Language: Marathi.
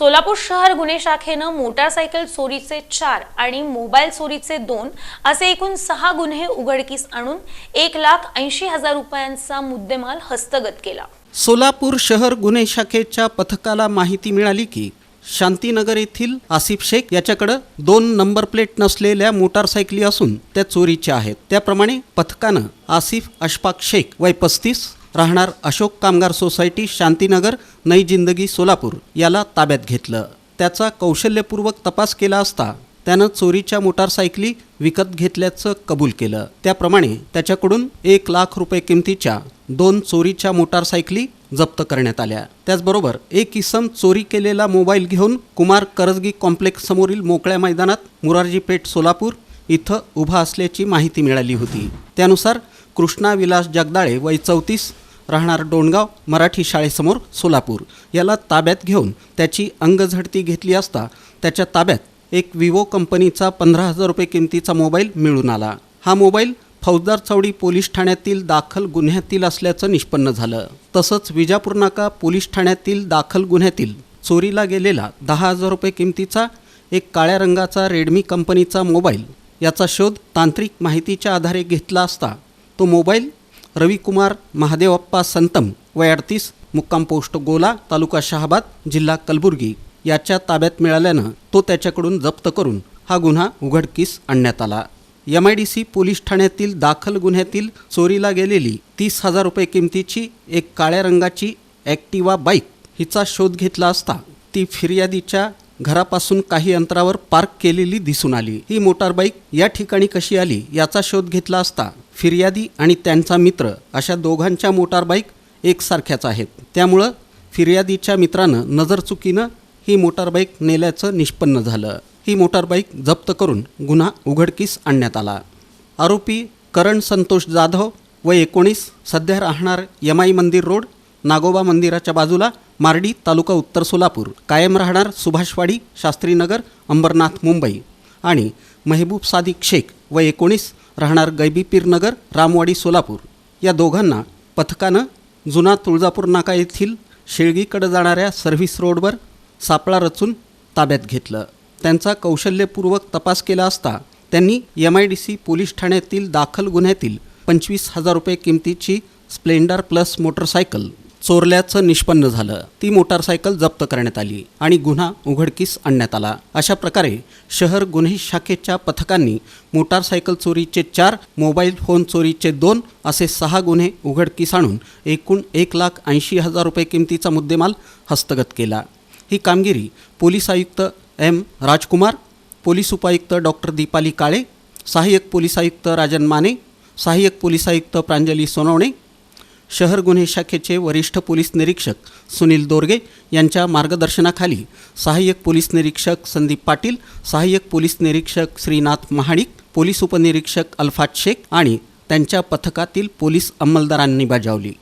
सोलापूर शहर गुन्हे शाखेनं मोटारसायकल चोरीचे चार आणि मोबाईल चोरीचे दोन असे एकूण सहा गुन्हे उघडकीस आणून एक लाख ऐंशी हजार रुपयांचा मुद्देमाल हस्तगत केला. सोलापूर शहर गुन्हे शाखेच्या पथकाला माहिती मिळाली की शांतीनगर येथील आसिफ शेख याच्याकडं दोन नंबर प्लेट नसलेल्या मोटारसायकली असून त्या चोरीच्या आहेत. त्याप्रमाणे पथकानं आसिफ अशफाक शेख वय पस्तीस राहणार अशोक कामगार सोसायटी शांतीनगर नई जिंदगी सोलापूर याला ताब्यात घेतलं. त्याचा कौशल्यपूर्वक तपास केला असता त्यानं चोरीच्या मोटारसायकली विकत घेतल्याचं कबूल केलं. त्याप्रमाणे त्याच्याकडून एक लाख रुपये किमतीच्या दोन चोरीच्या मोटारसायकली जप्त करण्यात आल्या. त्याचबरोबर एक इसम चोरी केलेला मोबाईल घेऊन कुमार करजगी कॉम्प्लेक्स समोरील मोकळ्या मैदानात मुरारजी पेठ सोलापूर इथं उभा असल्याची माहिती मिळाली होती. त्यानुसार कृष्णा विलास जगदाळे वय चौतीस राहणार डोणगाव मराठी शाळेसमोर सोलापूर. याला ताब्यात घेऊन त्याची अंगझडती घेतली असता त्याच्या ताब्यात एक विवो कंपनीचा पंधरा हजार रुपये किमतीचा मोबाईल मिळून आला. हा मोबाईल फौजदार चौडी पोलीस ठाण्यातील दाखल गुन्ह्यातील असल्याचं निष्पन्न झालं. तसंच विजापूर नाका पोलीस ठाण्यातील दाखल गुन्ह्यातील चोरीला गेलेला दहा हजार रुपये किमतीचा एक काळ्या रंगाचा रेडमी कंपनीचा मोबाईल याचा शोध तांत्रिक माहितीच्या आधारे घेतला असता तो मोबाईल रविकुमार महादेवप्पा संतम वय अडतीस मुक्काम पोस्ट गोला तालुका शहाबाद जिल्हा कलबुर्गी याच्या ताब्यात मिळाल्यानं तो त्याच्याकडून जप्त करून हा गुन्हा उघडकीस आणण्यात आला. M I D C police ठाण्यातील दाखल गुन्ह्यातील चोरीला गेलेली तीस हजार रुपये किमतीची एक काळ्या रंगाची ॲक्टिवा बाईक हिचा शोध घेतला असता ती फिर्यादीच्या घरापासून काही अंतरावर पार्क केलेली दिसून आली. ही मोटारबाईक या ठिकाणी कशी आली याचा शोध घेतला असता फिर्यादी आणि त्यांचा मित्र अशा दोघांच्या मोटारबाईक एकसारख्याच आहेत. त्यामुळं फिर्यादीच्या मित्रानं नजरचुकीनं ही मोटारबाईक नेल्याचं निष्पन्न झालं. ही मोटारबाईक जप्त करून गुन्हा उघडकीस आणण्यात आला. आरोपी करण संतोष जाधव व एकोणीस सध्या राहणार यमाई मंदिर रोड नागोबा मंदिराच्या बाजूला मार्डी तालुका उत्तर सोलापूर. कायम राहणार सुभाषवाडी शास्त्रीनगर अंबरनाथ मुंबई. आणि मेहबूब सादिक शेख व एकोणीस राहणार गैबीपीरनगर रामवाडी सोलापूर. या दोघांना पथकानं जुना तुळजापूर नाका येथील शेळगीकडे जाणाऱ्या सर्व्हिस रोडवर सापळा रचून ताब्यात घेतलं. त्यांचा कौशल्यपूर्वक तपास केला असता त्यांनी M I D C police ठाण्यातील दाखल गुन्ह्यातील पंचवीस हजार रुपये किमतीची स्प्लेंडर प्लस मोटरसायकल चोरल्याचं निष्पन्न झालं. ती मोटारसायकल जप्त करण्यात आली आणि गुन्हा उघडकीस आणण्यात आला. अशा प्रकारे शहर गुन्हे शाखेच्या पथकांनी मोटारसायकल चोरीचे चार मोबाईल फोन चोरीचे दोन असे सहा गुन्हे उघडकीस आणून एकूण एक लाख ऐंशी हजार रुपये किमतीचा मुद्देमाल हस्तगत केला. ही कामगिरी पोलीस आयुक्त एम राजकुमार पोलीस उपायुक्त डॉक्टर दीपाली काळे सहाय्यक पोलीस आयुक्त राजन माने सहाय्यक पोलीस आयुक्त प्रांजली सोनवणे शहर गुन्हे शाखेचे वरिष्ठ पोलीस निरीक्षक सुनील दोरगे यांच्या मार्गदर्शनाखाली सहाय्यक पोलीस निरीक्षक संदीप पाटील सहाय्यक पोलीस निरीक्षक श्रीनाथ महाडिक पोलीस उपनिरीक्षक अल्फात शेख आणि त्यांच्या पथकातील पोलीस अंमलदारांनी बजावली.